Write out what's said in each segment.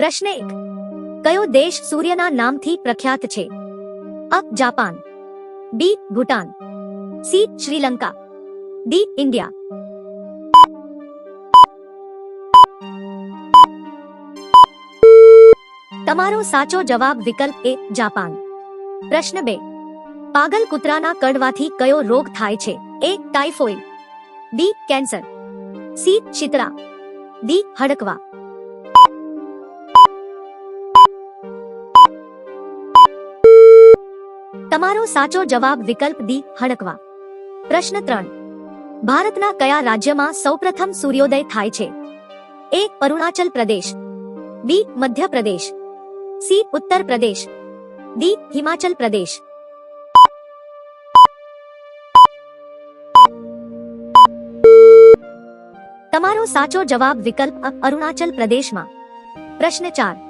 પ્રશ્ન એક કયો દેશ સૂર્યના નામથી પ્રખ્યાત છે A Japan B Bhutan C Sri Lanka D India તમારો સાચો જવાબ વિકલ્પ એ જાપાન પ્રશ્ન બે પાગલ કૂતરાના કડવાથી કયો રોગ થાય છે A typhoid B cancer C ચિત્રા ડી હડકવા તમારો સાચો જવાબ વિકલ્પ D હડકવા પ્રશ્ન 3 ભારત ના કયા રાજ્ય માં સૌપ્રથમ સૂર્યોદય થાય છે A અરુણાચલ પ્રદેશ B મધ્યપ્રદેશ C ઉત્તર પ્રદેશ D હિમાચલ પ્રદેશ તમારો સાચો જવાબ વિકલ્પ અરુણાચલ પ્રદેશ માં પ્રશ્ન 4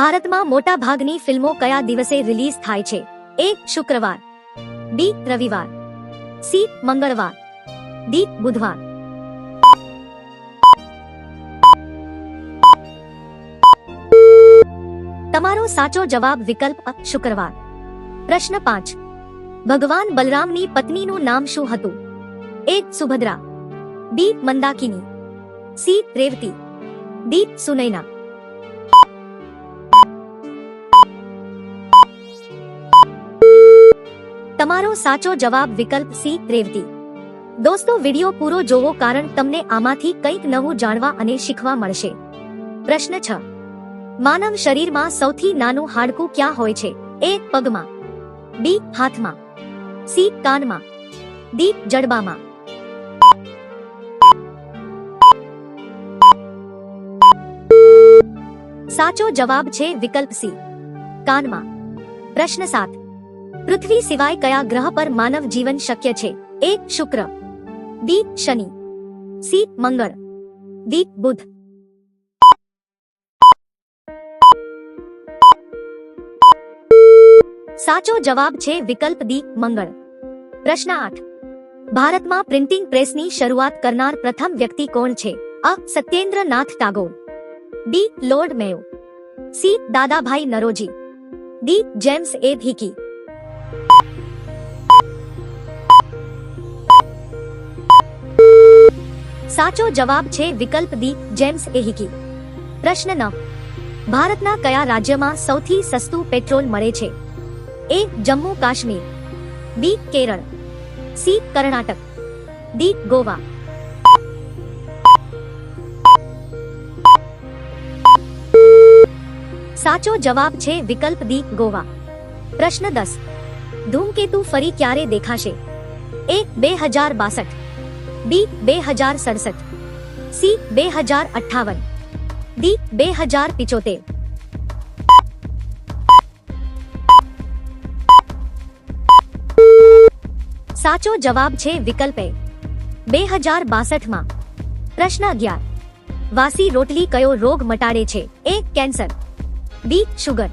ભારત માં મોટા ભાગ ની ફિલ્મો કયા દિવસે રિલીઝ થાય છે એ શુક્રવાર બી રવિવાર સી મંગળવાર ડી બુધવાર તમારો સાચો જવાબ વિકલ્પ શુક્રવાર પ્રશ્ન પાંચ ભગવાન બલરામની પત્નીનું નામ શું હતું A Subhadra B Mandakini C Revati D Sunaina તમારો સાચો જવાબ વિકલ્પ સી રેવતી દોસ્તો વિડિયો પૂરો જોવો કારણ તમને આમાંથી કંઈક નવું જાણવા અને શીખવા મળશે પ્રશ્ન છ માનવ શરીરમાં સૌથી નાનું હાડકું ક્યાં હોય છે એ પગમાં બી હાથમાં સી કાનમાં ડી જડબામાં સાચો જવાબ છે વિકલ્પ સી કાનમાં પ્રશ્ન સાત पृथ्वी सिवाय कया ग्रह पर मानव जीवन शक्य छे ए शुक्र बी शनि सी मंगल डी बुध साचो जवाब छे विकल्प दी मंगल प्रश्न आठ भारत में प्रिंटिंग प्रेस की शुरुआत करना प्रथम व्यक्ति कौन छे A Satyendra Nath Tagore B Lord Mayo C Dadabhai Naoroji D James A Hicky साचो जवाब छे विकल्प दी जेम्स एही की प्रश्न न भारत ना कया राज्य मा सौथी सस्तु पेट्रोल मरे छे A Jammu Kashmir B Kerala C Karnataka D Goa साचो जवाब छे विकल्प दी गोवा प्रश्न दस धूमकेतु फरी क्यारे देखाशे ए बे हजार बासठ डी 2067 सी 2058 डी 2075 સાચો જવાબ છે વિકલ્પે 2062 માં પ્રશ્ન 11 વાસી રોટલી કયો રોગ મટાડે છે A cancer B sugar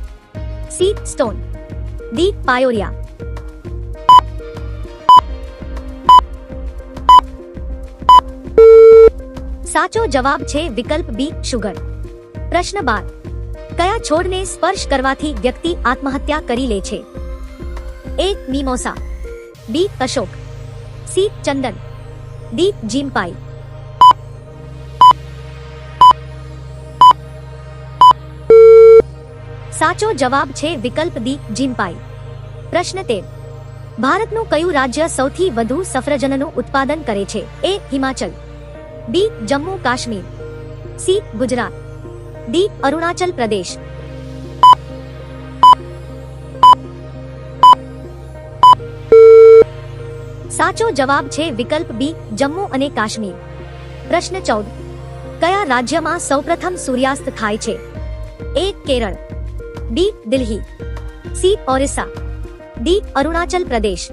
C stone D pyorrhoea સાચો જવાબ છે વિકલ્પ બી શુગર પ્રશ્ન બાર કયા છોડને સ્પર્શ કરવાથી વ્યક્તિ આત્મહત્યા કરી લે છે એ મીમોસા બી અશોક સી ચંદન ડી જીમપાઈ સાચો જવાબ છે વિકલ્પ દી જીમ્પાઈ પ્રશ્ન તેર ભારતનું કયું રાજ્ય સૌથી વધુ સફરજનનું ઉત્પાદન કરે છે A Himachal D Jammu Kashmir C Gujarat D Arunachal Pradesh साचो जवाब छे विकल्प बी जम्मू और कश्मीर प्रश्न चौदह क्या राज्य में सौ प्रथम सूर्यास्त थाय छे A Kerala B Delhi C Orissa D Arunachal Pradesh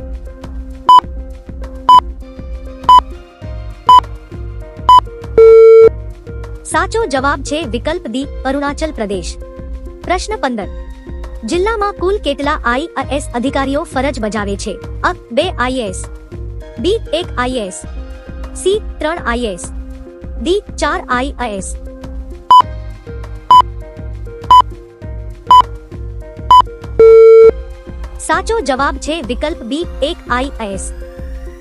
સાચો જવાબ છે વિકલ્પ D અરુણાચલ પ્રદેશ પ્રશ્ન 15 જિલ્લામાં કુલ કેટલા આઈએએસ અધિકારીઓ ફરજ બજાવે છે A 2 IAS B 1 IAS C 3 IAS D 4 IAS સાચો જવાબ છે વિકલ્પ B 1 IAS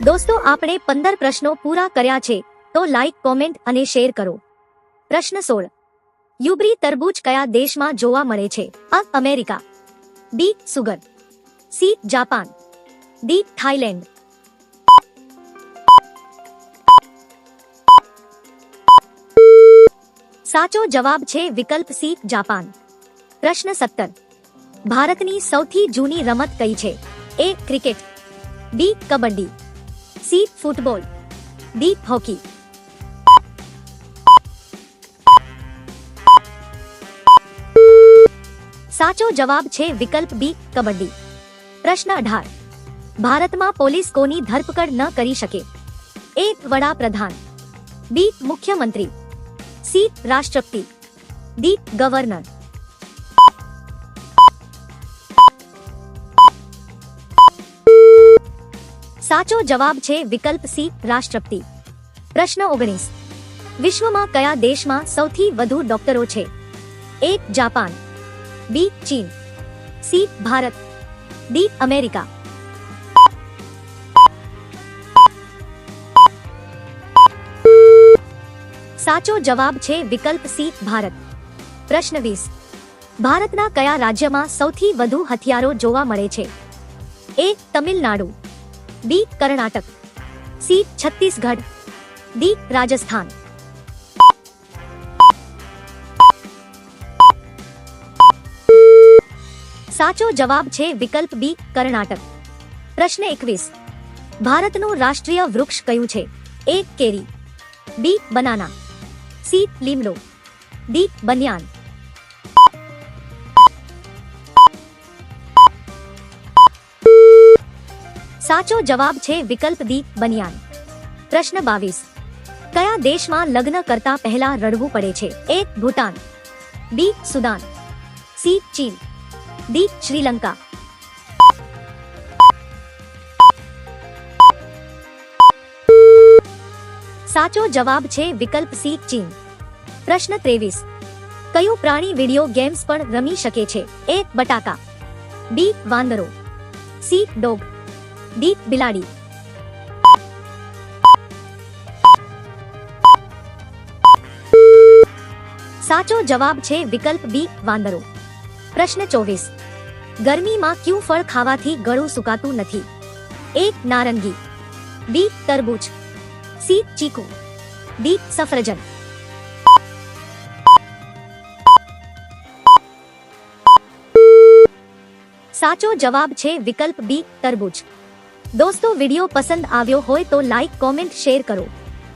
દોસ્તો આપણે 15 પ્રશ્નો પૂરા કર્યા છે તો લાઈક કોમેન્ટ અને શેર કરો प्रश्न सोल युबरी तरबूज कया देश मा जोवा मरे America B sugar C Japan D Thailand साचो जवाब छे विकल्प सी जापान प्रश्न सत्तर भारत नी सौथी जूनी रमत कई छे A cricket B kabaddi C football D hockey साचो जवाब छे विकल्प बी कबड्डी प्रश्न अठार भारत में पोलिस कोनी धरपकड़ न करी सके एक वड़ा प्रधान बी मुख्यमंत्री सी राष्ट्रपति डी गवर्नर साचो जवाब छे विकल्प सी राष्ट्रपति प्रश्न ओगनीस विश्व में कया देश में सौथी डॉक्टरों छे एक जापान बी चीन सी भारत डी अमेरिका साचो जवाब छे विकल्प सी भारत प्रश्न बीस भारत ना कया राज्य में सौथी वधु हथियारों जोवा मळे छे A Tamil Nadu B Karnataka C Chhattisgarh D Rajasthan સાચો જવાબ છે વિકલ્પ બી કર્ણાટક પ્રશ્ન એકવીસ ભારતનું રાષ્ટ્રીય વૃક્ષ કયું છે એ કેરી બી બનાના સી લીમડો ડી બનિયાન સાચો જવાબ છે વિકલ્પ દી બનિયાન પ્રશ્ન બાવીસ કયા દેશમાં લગ્ન કરતા પહેલા રડવું પડે છે A Bhutan B Sudan C ચીન डी श्रीलंका સાચો જવાબ છે વિકલ્પ C પ્રશ્ન 23 કયો પ્રાણી વિડિયો ગેમ્સ પર રમી શકે છે A બટાકા B વાંદરો C ડોગ D બિલાડી સાચો જવાબ છે વિકલ્પ B વાંદરો प्रश्न चौबीस गर्मी माँ क्यों फल खावा थी गड़ू सुकातू नथी एक नारंगी बी तरबूज सी चीकू डी सफरजन साचो जवाब छे विकल्प बी तरबूज दोस्तों वीडियो पसंद आयो होए तो लाइक कमेंट शेयर करो